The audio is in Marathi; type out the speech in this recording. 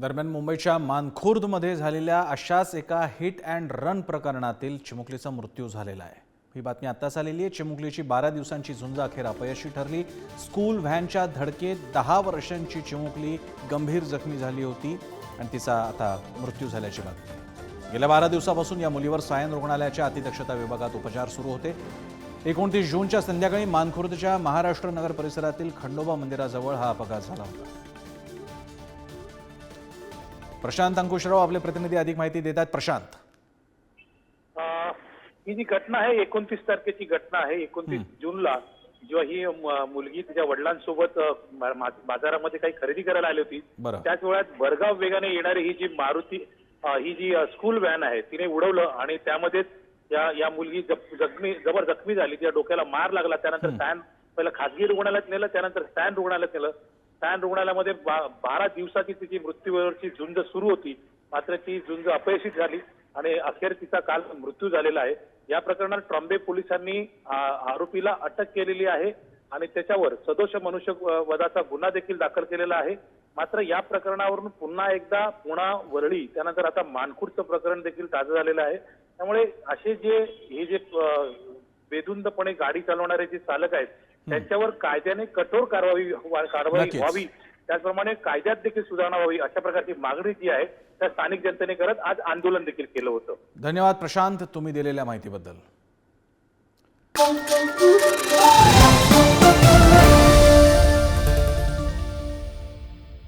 दरम्यान मुंबईच्या मानखुर्दमध्ये झालेल्या अशाच एका हिट अँड रन प्रकरणातील चिमुकलीचा मृत्यू झालेला आहे. ही बातमी आत्ताच आलेली आहे. चिमुकलीची बारा दिवसांची झुंज अखेर अपयशी ठरली. स्कूल व्हॅनच्या धडकेत दहा वर्षांची चिमुकली गंभीर जखमी झाली होती आणि तिचा आता मृत्यू झाल्याची बातमी. गेल्या बारा दिवसापासून या मुलीवर सायन रुग्णालयाच्या अतिदक्षता विभागात उपचार सुरू होते. एकोणतीस जूनच्या संध्याकाळी मानखुर्दच्या महाराष्ट्र नगर परिसरातील खंडोबा मंदिराजवळ हा अपघात झाला होता. प्रशांत अंकुशराव आपले प्रतिनिधी अधिक माहिती देतात. प्रशांत. ही जी घटना आहे एकोणतीस तारखेची घटना आहे एकोणतीस जूनला जेव्हा ही मुलगी तिच्या वडिलांसोबत बाजारामध्ये काही खरेदी करायला आली होती त्याच वेळात भरगाव वेगाने येणारी ही जी मारुती ही जी स्कूल व्हॅन आहे तिने उडवलं आणि त्यामध्येच या या मुलगी जखमी जबर जखमी झाली तिच्या डोक्याला मार लागला त्यानंतर स्टॅन पहिलं खासगी रुग्णालयात नेलं त्यानंतर स्टॅन रुग्णालयात नेलं स्टॅन रुग्णालयामध्ये बा- बारा दिवसाची तिची मृत्यूवरची झुंज सुरू होती. मात्र ती झुंज अपयशी झाली आणि अखेर तिचा काल मृत्यू झालेला आहे. या प्रकरणात ट्रॉम्बे पोलिसांनी आरोपीला अटक केलेली आहे आणि त्याच्यावर सदोष मनुष्य वधाचा गुन्हा देखील दाखल केलेला आहे. मात्र या प्रकरणावरून पुन्हा एकदा पुणा वरळी त्यानंतर आता मानखुर्दचं प्रकरण देखील ताजं झालेलं आहे. त्यामुळे असे जे हे जे अ, बेधुंदपणे गाडी चालवणारे जे चालक आहेत त्यांच्यावर कायद्याने कठोर कारवाई कारवाई. व्हावी. त्याचप्रमाणे कायद्यात देखील सुधारणा व्हावी अशा प्रकारची मागणी जी आहे त्या स्थानिक जनतेने करत आज आंदोलन देखील केलं होतं. धन्यवाद प्रशांत तुम्ही दिलेल्या माहितीबद्दल.